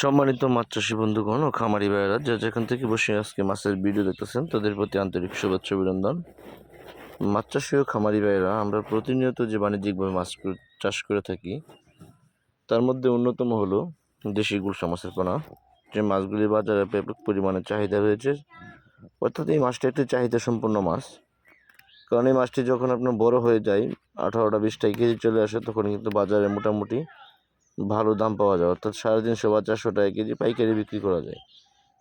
সম্মানিত মাছ চাষি বন্ধুগণ ও খামারি ভাইয়েরা, যা যেখান থেকে বসে আজকে মাছের ভিডিও দেখতেছেন, তাদের প্রতি আন্তরিক শুভেচ্ছা অভিনন্দন। মাছ চাষি ও খামারি ভাইয়েরা, আমরা প্রতিনিয়ত যে বাণিজ্যিকভাবে মাছ চাষ করে থাকি, তার মধ্যে অন্যতম হলো দেশি গুলশা মাছের পোনা। যে মাছগুলি বাজারে ব্যাপক পরিমাণে চাহিদা রয়েছে, অর্থাৎ এই মাছটি একটি চাহিদা সম্পন্ন মাছ। কারণ এই মাছটি যখন আপনার বড় হয়ে যায়, আঠারোটা, বিশটা কেজি চলে আসে, তখন কিন্তু বাজারে মোটামুটি ভালো দাম পাওয়া যায়। অর্থাৎ সাড়ে তিনশো বা চারশো টাকা কেজি পাইকারি বিক্রি করা যায়।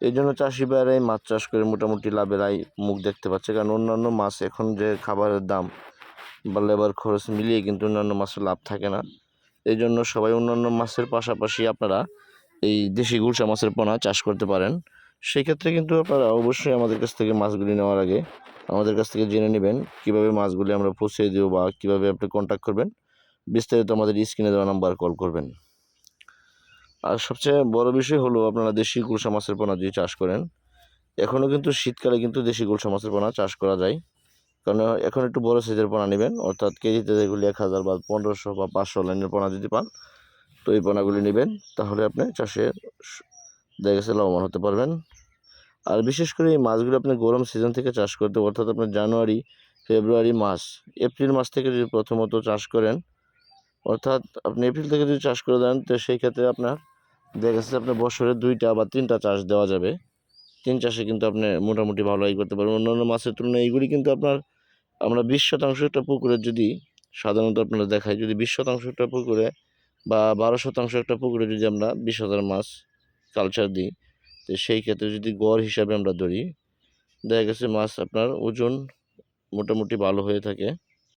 এই জন্য চাষি ভাইয়েরাই মাছ চাষ করে মোটামুটি লাভের আয় মুখ দেখতে পাচ্ছে। কারণ অন্যান্য মাছ এখন যে খাবারের দাম বা লেবার খরচ মিলিয়ে কিন্তু অন্যান্য মাছের লাভ থাকে না। এই জন্য সবাই অন্যান্য মাছের পাশাপাশি আপনারা এই দেশি গুলশা মাছের পোনা চাষ করতে পারেন। সেই ক্ষেত্রে কিন্তু আপনারা অবশ্যই আমাদের কাছ থেকে মাছগুলি নেওয়ার আগে আমাদের কাছ থেকে জেনে নেবেন কীভাবে মাছগুলি আমরা পৌঁছে দেবো বা কীভাবে আপনি কন্ট্যাক্ট করবেন। বিস্তারিত আমাদের স্ক্রিনে দেওয়া নাম্বার কল করবেন। আর সবচেয়ে বড় বিষয় হলো আপনারা দেশি গুলশা মাছের পোনা যদি চাষ করেন। এখনও কিন্তু শীতকালে কিন্তু দেশি গুলশা মাছের পোনা চাষ করা যায়। কারণ এখন একটু বড় সাইজের পোনা নেবেন, অর্থাৎ কেজিতে যেগুলি এক হাজার বা পনেরোশো বা পাঁচশো লাইনের পোনা যদি পান, তো এই পোনাগুলি নেবেন, তাহলে আপনি চাষে দেখা গেছে লাভবান হতে পারবেন। আর বিশেষ করে এই মাছগুলো আপনি গরম সিজন থেকে চাষ করতে, অর্থাৎ আপনার জানুয়ারি, ফেব্রুয়ারি মাস এপ্রিল মাস থেকে যদি প্রথমত চাষ করেন, অর্থাৎ আপনি এপ্রিল থেকে যদি চাষ করে দেন, তো সেই ক্ষেত্রে আপনার দেখা যাচ্ছে আপনার বছরে দুইটা বা তিনটা চাষ দেওয়া যাবে। তিন চাষে কিন্তু আপনি মোটামুটি ভালো আয় করতে পারবেন। অন্যান্য মাছের তুলনায় এইগুলি কিন্তু আপনার, আমরা বিশ শতাংশ একটা পুকুরে যদি, সাধারণত আপনারা দেখাই যদি বিশ শতাংশ একটা পুকুরে বা বারো শতাংশ একটা পুকুরে যদি আমরা বিশ হাজার মাছ কালচার দিই, তো সেই ক্ষেত্রে যদি গড় হিসাবে আমরা ধরি, দেখা গেছে মাছ আপনার ওজন মোটামুটি ভালো হয়ে থাকে।